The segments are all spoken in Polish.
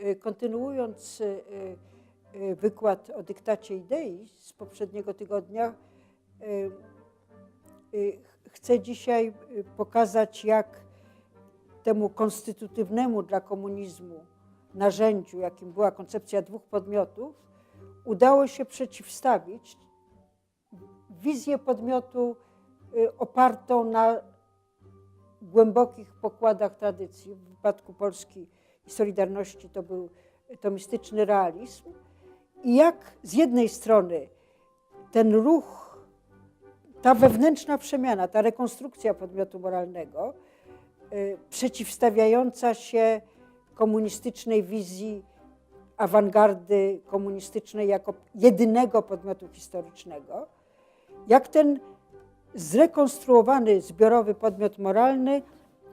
Y, Kontynuując y, y, wykład o dyktacie idei z poprzedniego tygodnia, chcę dzisiaj pokazać, jak temu konstytutywnemu dla komunizmu narzędziu, jakim była koncepcja dwóch podmiotów, udało się przeciwstawić wizję podmiotu opartą na głębokich pokładach tradycji. W wypadku Polski i Solidarności to był tomistyczny realizm. I jak z jednej strony ten ruch, ta wewnętrzna przemiana, ta rekonstrukcja podmiotu moralnego, y, przeciwstawiająca się komunistycznej wizji awangardy komunistycznej jako jedynego podmiotu historycznego, jak ten zrekonstruowany zbiorowy podmiot moralny,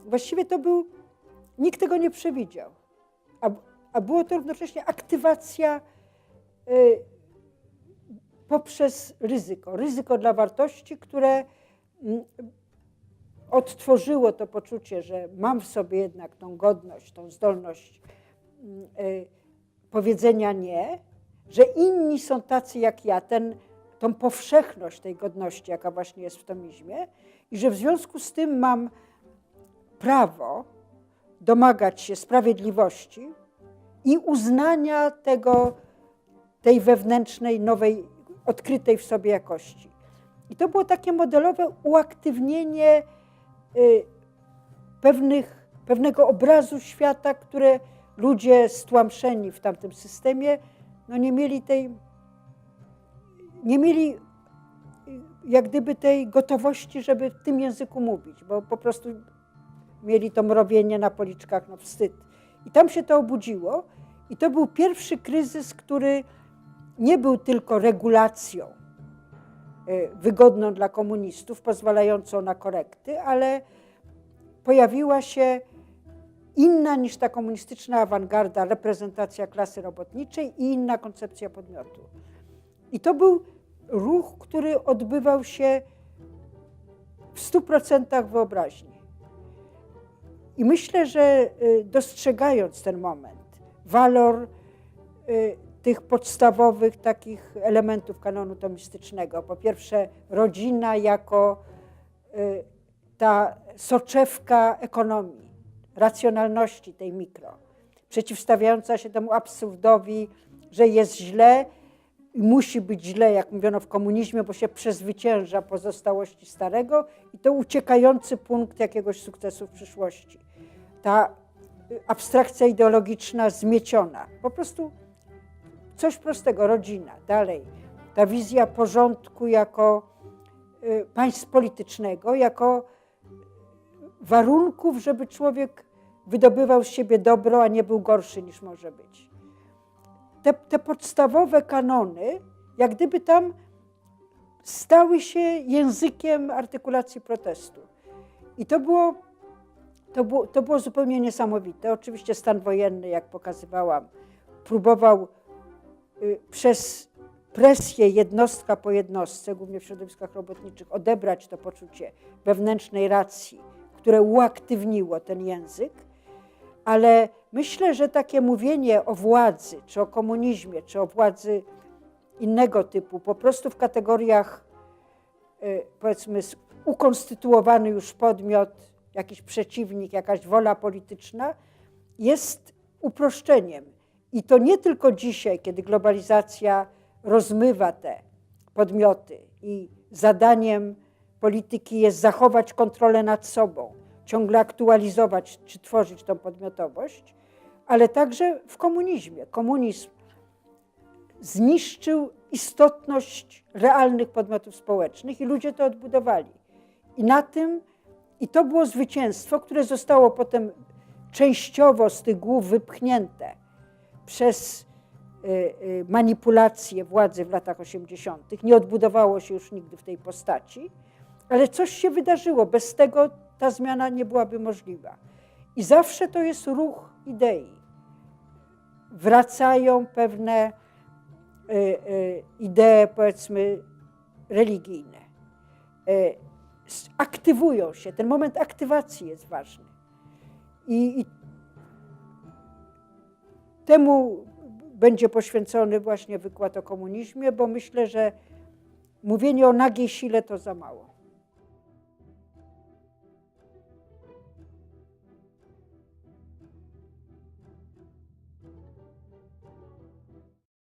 właściwie to był, nikt tego nie przewidział, a, a było to równocześnie aktywacja y, poprzez ryzyko. Ryzyko dla wartości, które mm, odtworzyło to poczucie, że mam w sobie jednak tą godność, tą zdolność mm, y, powiedzenia nie, że inni są tacy jak ja, ten, tą powszechność tej godności, jaka właśnie jest w tomizmie, i że w związku z tym mam prawo domagać się sprawiedliwości i uznania tego, tej wewnętrznej, nowej, odkrytej w sobie jakości. I to było takie modelowe uaktywnienie y, pewnych, pewnego obrazu świata, które ludzie stłamszeni w tamtym systemie no nie mieli tej, nie mieli y, jak gdyby tej gotowości, żeby w tym języku mówić, bo po prostu mieli to mrowienie na policzkach, no wstyd. I tam się to obudziło i to był pierwszy kryzys, który nie był tylko regulacją y, wygodną dla komunistów, pozwalającą na korekty, ale pojawiła się inna niż ta komunistyczna awangarda, reprezentacja klasy robotniczej i inna koncepcja podmiotu. I to był ruch, który odbywał się w stu procentach wyobraźni. I myślę, że y, dostrzegając ten moment, walor y, tych podstawowych takich elementów kanonu tomistycznego, po pierwsze rodzina jako y, ta soczewka ekonomii, racjonalności tej mikro, przeciwstawiająca się temu absurdowi, że jest źle i musi być źle, jak mówiono w komunizmie, bo się przezwycięża pozostałości starego i to uciekający punkt jakiegoś sukcesu w przyszłości. Ta abstrakcja ideologiczna zmieciona, po prostu coś prostego, rodzina, dalej. Ta wizja porządku jako y, państw politycznego, jako warunków, żeby człowiek wydobywał z siebie dobro, a nie był gorszy niż może być. Te, te podstawowe kanony, jak gdyby tam stały się językiem artykulacji protestu. I to było, to było, to było zupełnie niesamowite. Oczywiście stan wojenny, jak pokazywałam, próbował y, przez presję jednostka po jednostce, głównie w środowiskach robotniczych, odebrać to poczucie wewnętrznej racji, które uaktywniło ten język, ale myślę, że takie mówienie o władzy, czy o komunizmie, czy o władzy innego typu, po prostu w kategoriach y, powiedzmy ukonstytuowany już podmiot, jakiś przeciwnik, jakaś wola polityczna, jest uproszczeniem. I to nie tylko dzisiaj, kiedy globalizacja rozmywa te podmioty i zadaniem polityki jest zachować kontrolę nad sobą, ciągle aktualizować czy tworzyć tą podmiotowość, ale także w komunizmie. Komunizm zniszczył istotność realnych podmiotów społecznych i ludzie to odbudowali. I na tym, i to było zwycięstwo, które zostało potem częściowo z tych głów wypchnięte przez y, y, manipulacje władzy w latach 80. Nie odbudowało się już nigdy w tej postaci, ale coś się wydarzyło. Bez tego ta zmiana nie byłaby możliwa. I zawsze to jest ruch idei. Wracają pewne y, y, idee, powiedzmy, religijne. Y, aktywują się. Ten moment aktywacji jest ważny. I, i temu będzie poświęcony właśnie wykład o komunizmie, bo myślę, że mówienie o nagiej sile to za mało.